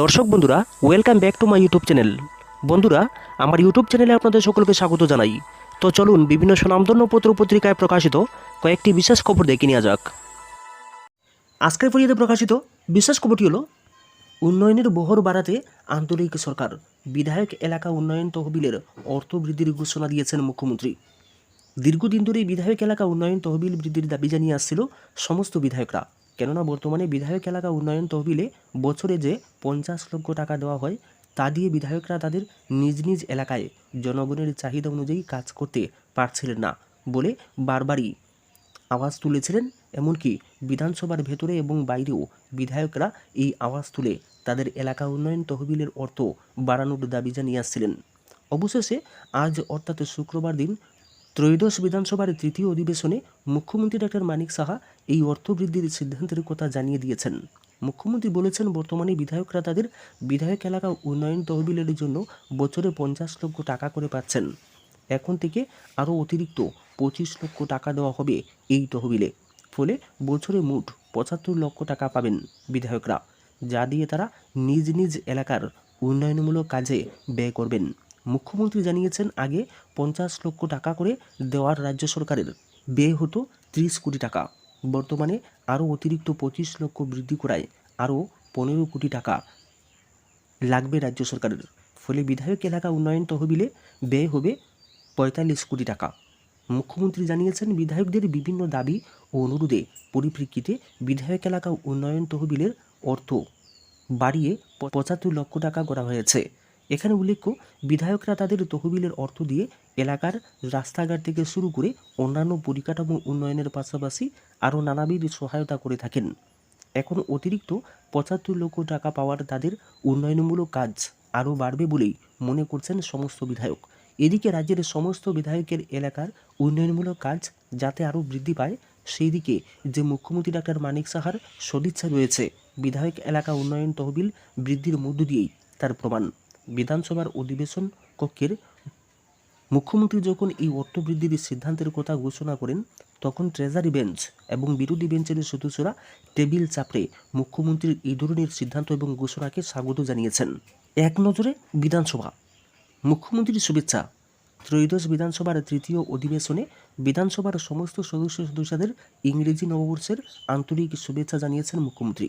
দর্শক বন্ধুরা welcome back to my YouTube channel বন্ধুরা, আমার ইউটিউব চ্যানেলে আপনাদের সকলকে স্বাগত জানাই। তো চলুন বিভিন্ন সুনামধন্য পত্র পত্রিকায় প্রকাশিত কয়েকটি বিশেষ খবর দেখে নেওয়া যাক। আজকের পরিচিত প্রকাশিত বিশেষ খবরটি হলো, উন্নয়নের বহর বাড়াতে আন্তরিক সরকার, বিধায়ক এলাকা উন্নয়ন তহবিলের অর্থ বৃদ্ধির ঘোষণা দিয়েছেন মুখ্যমন্ত্রী। দীর্ঘদিন ধরে বিধায়ক এলাকা উন্নয়ন তহবিল বৃদ্ধির দাবি জানিয়ে আসছিল সমস্ত বিধায়করা। কেননা বর্তমানে বিধায়ক এলাকা উন্নয়ন তহবিলে বছরে যে পঞ্চাশ লক্ষ টাকা দেওয়া হয়, তা দিয়ে বিধায়করা তাদের নিজ নিজ এলাকায় জনগণের চাহিদা অনুযায়ী কাজ করতে পারছিলেন না বলে বারবারই আওয়াজ তুলেছিলেন। এমনকি বিধানসভার ভেতরে এবং বাইরেও বিধায়করা এই আওয়াজ তুলে তাদের এলাকা উন্নয়ন তহবিলের অর্থ বাড়ানোর দাবি জানিয়ে আসছিলেন। অবশেষে আজ অর্থাৎ শুক্রবার দিন ত্রয়োদশ বিধানসভার তৃতীয় অধিবেশনে মুখ্যমন্ত্রী ডক্টর মানিক সাহা এই অর্থ বৃদ্ধির সিদ্ধান্তের কথা জানিয়ে দিয়েছেন। মুখ্যমন্ত্রী বলেছেন, বর্তমানে বিধায়করা তাদের বিধায়ক এলাকা উন্নয়ন তহবিলের জন্য বছরে পঞ্চাশ লক্ষ টাকা করে পাচ্ছেন। এখন থেকে আরও অতিরিক্ত পঁচিশ লক্ষ টাকা দেওয়া হবে এই তহবিলে। ফলে বছরে মোট পঁচাত্তর লক্ষ টাকা পাবেন বিধায়করা, যা দিয়ে তারা নিজ নিজ এলাকার উন্নয়নমূলক কাজে ব্যয় করবেন। মুখ্যমন্ত্রী জানিয়েছেন, আগে পঞ্চাশ লক্ষ টাকা করে দেওয়ার রাজ্য সরকারের ব্যয় হতো ত্রিশ কোটি টাকা। বর্তমানে আরও অতিরিক্ত পঁচিশ লক্ষ বৃদ্ধি করায় আরও পনেরো কোটি টাকা লাগবে রাজ্য সরকারের। ফলে বিধায়ক এলাকা উন্নয়ন তহবিলে ব্যয় হবে পঁয়তাল্লিশ কোটি টাকা। মুখ্যমন্ত্রী জানিয়েছেন, বিধায়কদের বিভিন্ন দাবি ও অনুরোধে পরিপ্রেক্ষিতে বিধায়ক এলাকা উন্নয়ন তহবিলের অর্থ বাড়িয়ে পঁচাত্তর লক্ষ টাকা করা হয়েছে। এখানে উল্লেখ্য, বিধায়করা তাদের তহবিলের অর্থ দিয়ে এলাকার রাস্তাঘাট থেকে শুরু করে অন্যান্য পরিকাঠামো উন্নয়নের পাশাপাশি আরও নানাবিধ সহায়তা করে থাকেন। এখন অতিরিক্ত পঁচাত্তর লক্ষ টাকা পাওয়ার তাদের উন্নয়নমূলক কাজ আরও বাড়বে বলেই মনে করছেন সমস্ত বিধায়ক। এদিকে রাজ্যের সমস্ত বিধায়কের এলাকার উন্নয়নমূলক কাজ যাতে আরও বৃদ্ধি পায়, সেই দিকে যে মুখ্যমন্ত্রী ডাক্তার মানিক সাহার সদিচ্ছা রয়েছে, বিধায়ক এলাকা উন্নয়ন তহবিল বৃদ্ধির মধ্য দিয়েই তার প্রমাণ। বিধানসভার অধিবেশন কক্ষের মুখ্যমন্ত্রী যখন এই অর্থ বৃদ্ধির সিদ্ধান্তের কথা ঘোষণা করেন, তখন ট্রেজারি বেঞ্চ এবং বিরোধী বেঞ্চের সদস্যরা টেবিল চাপড়ে মুখ্যমন্ত্রীর এই ধরনের সিদ্ধান্ত এবং ঘোষণাকে স্বাগত জানিয়েছেন। এক নজরে বিধানসভা। মুখ্যমন্ত্রীর শুভেচ্ছা। ত্রয়োদশ বিধানসভার তৃতীয় অধিবেশনে বিধানসভার সমস্ত সদস্য সদস্যদের ইংরেজি নববর্ষের আন্তরিক শুভেচ্ছা জানিয়েছেন মুখ্যমন্ত্রী।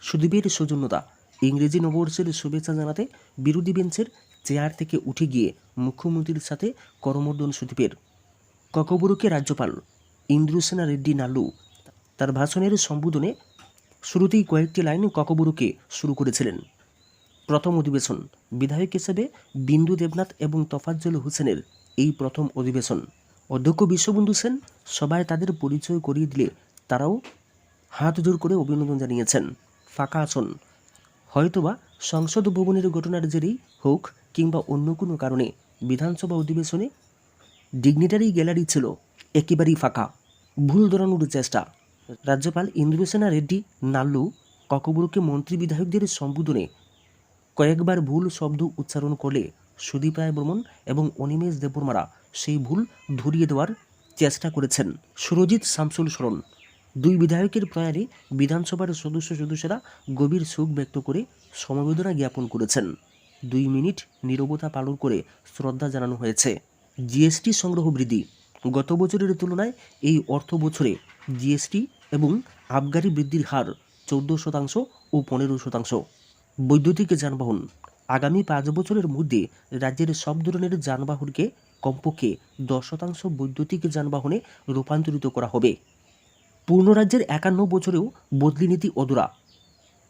সুদীপের সৌজন্যতা। ইংরেজি নববর্ষের শুভেচ্ছা জানাতে বিরোধী বেঞ্চের চেয়ার থেকে উঠে গিয়ে মুখ্যমন্ত্রীর সাথে করমর্দন সুদীপের। ককবরুকে রাজ্যপাল ইন্দ্রসেনা রেড্ডি নাল্লু তার ভাষণের সম্বোধনে শুরুতেই কয়েকটি লাইন ককবরুকে শুরু করেছিলেন। প্রথম অধিবেশন, বিধায়ক হিসেবে বিন্দু দেবনাথ এবং তফাজ্জল হোসেনের এই প্রথম অধিবেশন। অধ্যক্ষ বিশ্ববন্ধু সেন সবাই তাদের পরিচয় করিয়ে দিলে তারাও হাত জোর করে অভিনন্দন জানিয়েছেন। ফাঁকা আসন হয়তোবা সংসদ ভবনের ঘটনার জেরেই হোক কিংবা অন্য কোনো কারণে বিধানসভা অধিবেশনে ডিগনিটারি গ্যালারি ছিল, একেবারেই ফাঁকা। ভুল ধরানোর চেষ্টা। রাজ্যপাল ইন্দ্রসেনা রেড্ডি, নাল্লু, ককবরুকে মন্ত্রী বিধায়কদের সম্বোধনে কয়েকবার ভুল শব্দ উচ্চারণ করলে সুদীপ রায় বর্মন এবং অনিমেষ দেববর্মারা সেই ভুল ধরিয়ে দেওয়ার চেষ্টা করেছেন। সুরজিৎ শামসুল শরণ দুই বিধায়কের প্রয়াণে বিধানসভার সদস্য সদস্যরা গভীর শোক ব্যক্ত করে সমবেদনা জ্ঞাপন করেছেন। দুই মিনিট নীরবতা পালন করে শ্রদ্ধা জানানো হয়েছে। জিএসটি সংগ্রহ বৃদ্ধি। গত বছরের তুলনায় এই অর্থ বছরে জিএসটি এবং আবগারি বৃদ্ধির হার চৌদ্দ শতাংশ ও পনেরো শতাংশ। বৈদ্যুতিক যানবাহন। আগামী পাঁচ বছরের মধ্যে রাজ্যের সব ধরনের যানবাহনকে কমপক্ষে দশ শতাংশ বৈদ্যুতিক যানবাহনে রূপান্তরিত করা হবে। পূর্ণ রাজ্যের একান্ন বছরেও বদলি নীতি অধুরা।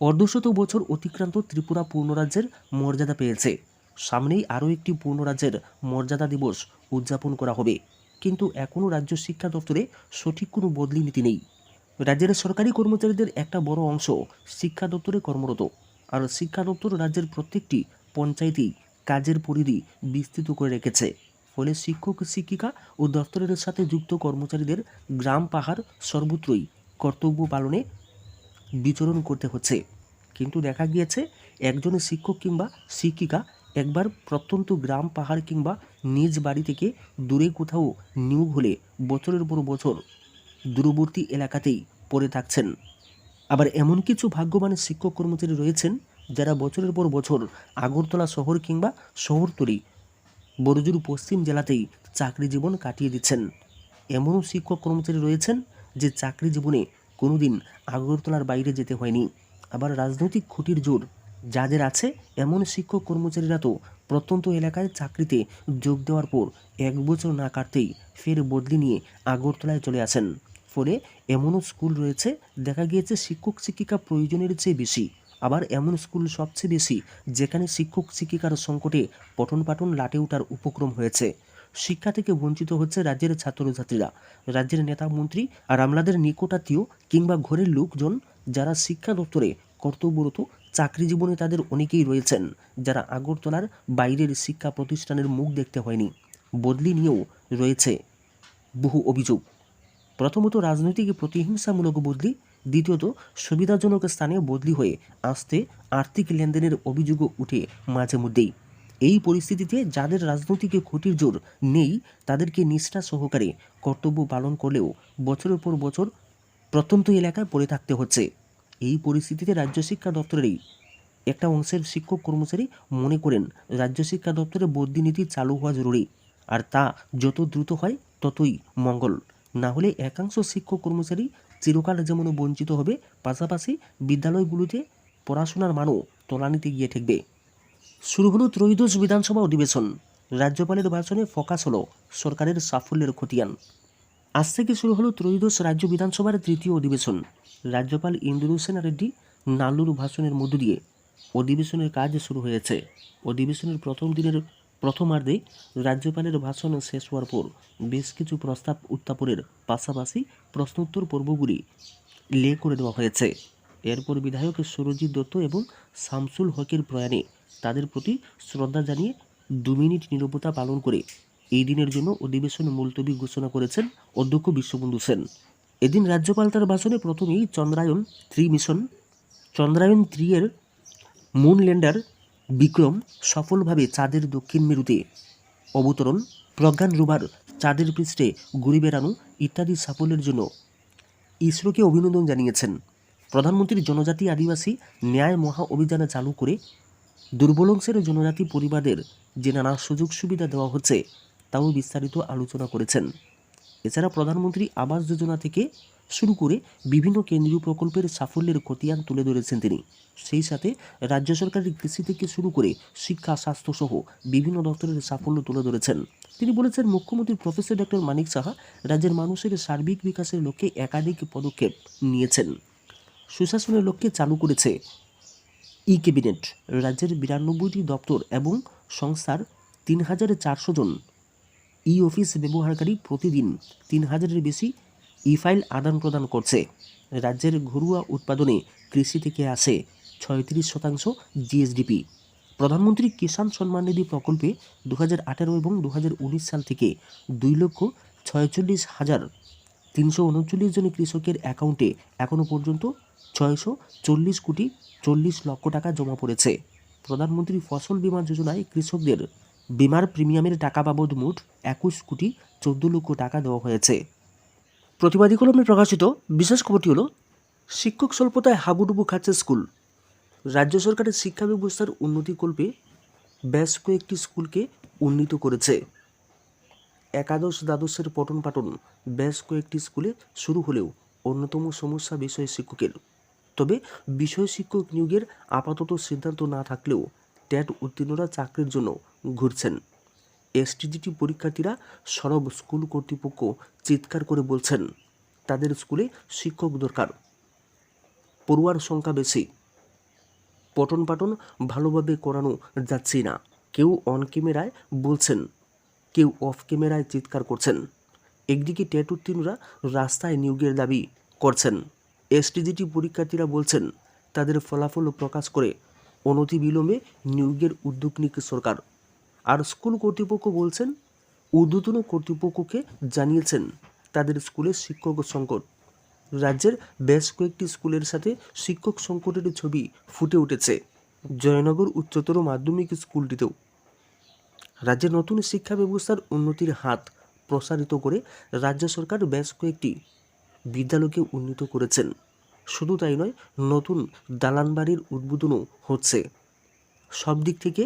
অর্ধশত বছর অতিক্রান্ত ত্রিপুরা পূর্ণরাজ্যের মর্যাদা পেয়েছে। সামনেই আরও একটি পূর্ণরাজ্যের মর্যাদা দিবস উদযাপন করা হবে। কিন্তু এখনও রাজ্য শিক্ষা দপ্তরে সঠিক কোনো বদলি নীতি নেই। রাজ্যের সরকারি কর্মচারীদের একটা বড় অংশ শিক্ষা দপ্তরে কর্মরত। আর শিক্ষা দপ্তর রাজ্যের প্রত্যেকটি পঞ্চায়েতেই কাজের পরিধি বিস্তৃত করে রেখেছে। ফলে শিক্ষক, শিক্ষিকা ও দপ্তরের সাথে যুক্ত কর্মচারীদের গ্রাম পাহাড় সর্বত্রই কর্তব্য পালনে বিচরণ করতে হচ্ছে। কিন্তু দেখা গিয়েছে, একজন শিক্ষক কিংবা শিক্ষিকা একবার প্রত্যন্ত গ্রাম পাহাড় কিংবা নিজ বাড়ি থেকে দূরে কোথাও নিয়োগ হলে বছরের পর বছর দূরবর্তী এলাকাতেই পড়ে থাকছেন। আবার এমন কিছু ভাগ্যবান শিক্ষক কর্মচারী রয়েছেন, যারা বছরের পর বছর আগরতলা শহর কিংবা শহরতলি বড়জুর পশ্চিম জেলাতেই চাকরি জীবন কাটিয়ে দিচ্ছেন। এমনও শিক্ষক কর্মচারী রয়েছেন যে চাকরি জীবনে কোনোদিন আগরতলার বাইরে যেতে হয়নি। আবার রাজনৈতিক খুঁটির জোর যাদের আছে, এমন শিক্ষক কর্মচারীরা তো প্রত্যন্ত এলাকায় চাকরিতে যোগ দেওয়ার পর এক বছর না কাটতেই ফের বদলি নিয়ে আগরতলায় চলে আসেন। ফলে এমনও স্কুল রয়েছে, দেখা গিয়েছে শিক্ষক শিক্ষিকা প্রয়োজনের চেয়ে বেশি। আবার এমন স্কুল সবচেয়ে বেশি যেখানে শিক্ষক শিক্ষিকার সংকটে পঠন পাঠন লাটে ওঠার উপক্রম হয়েছে। শিক্ষা থেকে বঞ্চিত হচ্ছে রাজ্যের ছাত্রছাত্রীরা। রাজ্যের নেতা মন্ত্রী আর আমলাদের নিকটাত্মীয় কিংবা ঘরের লোকজন যারা শিক্ষা দপ্তরে কর্তব্যরত, চাকরি জীবনে তাদের অনেকেই রয়েছেন, যারা আগরতলার বাইরের শিক্ষা প্রতিষ্ঠানের মুখ দেখতে হয়নি। বদলি নিয়েও রয়েছে বহু অভিযোগ। প্রথমত রাজনৈতিক প্রতিহিংসামূলক বদলি দ্বিতীয়ত, সুবিধাজনক স্থানে বদলি হয়ে আসতে আর্থিক লেনদেনের অভিযোগও উঠে মাঝে মধ্যেই। এই পরিস্থিতিতে যাদের রাজনৈতিক ক্ষতির জোর নেই, তাদেরকে নিষ্ঠা সহকারে কর্তব্য পালন করলেও বছরের পর বছর প্রত্যন্ত এলাকায় পড়ে থাকতে হচ্ছে। এই পরিস্থিতিতে রাজ্য শিক্ষা দপ্তরেরই একটা অংশের শিক্ষক কর্মচারী মনে করেন, রাজ্য শিক্ষা দপ্তরে বদলি নীতি চালু হওয়া জরুরি, আর তা যত দ্রুত হয় ততই মঙ্গল। না হলে একাংশ শিক্ষক কর্মচারী চিরকাল যেমন বঞ্চিত হবে, পাশাপাশি বিদ্যালয়গুলোতে পড়াশোনার মানও তলানিতে গিয়ে ঠেকবে। শুরু হলো ত্রয়োদশ বিধানসভা অধিবেশন। রাজ্যপালের ভাষণে ফোকাস হলো সরকারের সাফল্যের খতিয়ান। আজ থেকে শুরু হলো ত্রয়োদশ রাজ্য বিধানসভার তৃতীয় অধিবেশন। রাজ্যপাল ইন্দ্রু সেনা রেড্ডি নাল্লুর ভাষণের মধ্য দিয়ে অধিবেশনের কাজ শুরু হয়েছে। অধিবেশনের প্রথম দিনের প্রথমার্ধে রাজ্যপালের ভাষণ শেষ হওয়ার পর বেশ কিছু প্রস্তাব উত্থাপনের পাশাপাশি প্রশ্নোত্তর পর্বগুলি লে করে দেওয়া হয়েছে। এরপর বিধায়ক সুরজিৎ দত্ত এবং শামসুল হকের প্রয়াণে তাদের প্রতি শ্রদ্ধা জানিয়ে দু মিনিট নীরবতা পালন করে এই দিনের জন্য অধিবেশন মুলতবি ঘোষণা করেছেন অধ্যক্ষ বিশ্ববন্ধু সেন। এদিন রাজ্যপাল তার ভাষণে প্রথমেই Chandrayaan three mission Chandrayaan three এর মুন ল্যান্ডার বিক্রম সফলভাবে চাঁদের দক্ষিণ মেরুতে অবতরণ, প্রজ্ঞান রোভার চাঁদের পৃষ্ঠে ঘুরে বেড়ানো ইত্যাদি সাফল্যের জন্য ইসরোকে অভিনন্দন জানিয়েছেন। প্রধানমন্ত্রী জনজাতি আদিবাসী ন্যায় মহা অভিযান চালু করে দুর্বল অংশের জনজাতি পরিবারদের যে নানা সুযোগ সুবিধা দেওয়া হচ্ছে, তাও বিস্তারিত আলোচনা করেছেন। এছাড়া প্রধানমন্ত্রী আবাস যোজনা থেকে শুরু করে বিভিন্ন কেন্দ্রীয় প্রকল্পের সাফল্যের খতিয়ান তুলে ধরেছেন তিনি। সেই সাথে রাজ্য সরকারের কৃষি থেকে শুরু করে শিক্ষা, স্বাস্থ্য সহ বিভিন্ন দপ্তরের সাফল্য তুলে ধরেছেন। তিনি বলেছেন, মুখ্যমন্ত্রী প্রফেসর ডক্টর মানিক সাহা রাজ্যের মানুষের সার্বিক বিকাশের লক্ষ্যে একাধিক পদক্ষেপ নিয়েছেন। সুশাসনের লক্ষ্যে চালু করেছে ই ক্যাবিনেট, রাজ্যের বিরানব্বইটি দপ্তর এবং সংস্থার তিন হাজার চারশো জন ই অফিস ব্যবহারকারী প্রতিদিন তিন হাজারের বেশি ই ফাইল আদান প্রদান করছে। রাজ্যের ঘরোয়া উৎপাদনে কৃষি থেকে আসে ছয়ত্রিশ শতাংশ জিএসডিপি। প্রধানমন্ত্রী কিষাণ সম্মান নিধি প্রকল্পে দু হাজার আঠেরো এবং দু হাজার উনিশ সাল থেকে দুই লক্ষ ছয়চল্লিশ হাজার তিনশো উনচল্লিশ জন কৃষকের অ্যাকাউন্টে এখনও পর্যন্ত ছয়শো চল্লিশ কোটি চল্লিশ লক্ষ টাকা জমা পড়েছে। প্রধানমন্ত্রী ফসল বীমা যোজনায় কৃষকদের বিমার প্রিমিয়ামের টাকা বাবদ মোট একুশ কোটি চোদ্দ লক্ষ টাকা দেওয়া হয়েছে। প্রতিবাদী কলমে প্রকাশিত বিশেষ খবরটি হলো, শিক্ষক স্বল্পতায় হাবুডুবু খাচ্ছে স্কুল। রাজ্য সরকারের শিক্ষা ব্যবস্থার উন্নতিকল্পে বেশ কয়েকটি স্কুলকে উন্নীত করেছে। একাদশ দ্বাদশের পঠন পাঠন বেশ কয়েকটি স্কুলে শুরু হলেও অন্যতম সমস্যা বিষয় শিক্ষকের। তবে বিষয় শিক্ষক নিয়োগের আপাতত সিদ্ধান্ত না থাকলেও ট্যাট উত্তীর্ণরা চাকরির জন্য ঘুরছেন। এসটিজিটি পরীক্ষার্থীরা সরব স্কুল কর্তৃপক্ষ চিৎকার করে বলছেন, তাদের স্কুলে শিক্ষক দরকার। পড়ুয়ার সংখ্যা বেশি। পঠন পাঠন ভালোভাবে করানো যাচ্ছে না। কেউ অন ক্যামেরায় বলছেন, কেউ অফ ক্যামেরায় চিৎকার করছেন। একদিকে ট্যাট উত্তীর্ণরা রাস্তায় নিয়োগের দাবি করছেন। এসটিজিটি পরীক্ষার্থীরা বলছেন, তাদের ফলাফল প্রকাশ করে অনতিবিলম্বে নিয়োগের উদ্যোগ নিক সরকার। আর স্কুল কর্তৃপক্ষ বলছেন, ঊর্ধ্বতন কর্তৃপক্ষকে জানিয়েছেন তাদের স্কুলে শিক্ষক সংকট। রাজ্যের বেশ কয়েকটি স্কুলের সাথে শিক্ষক সংকটের ছবি ফুটে উঠেছে। জয়নগর উচ্চতর মাধ্যমিক স্কুলটিতেও। রাজ্যের নতুন শিক্ষা ব্যবস্থার উন্নতির হাত প্রসারিত করে রাজ্য সরকার বেশ কয়েকটি বিদ্যালয়কে উন্নীত করেছেন। শুধু তাই নয়, নতুন দালান বাড়ির উদ্বোধনও হচ্ছে। সব দিক থেকে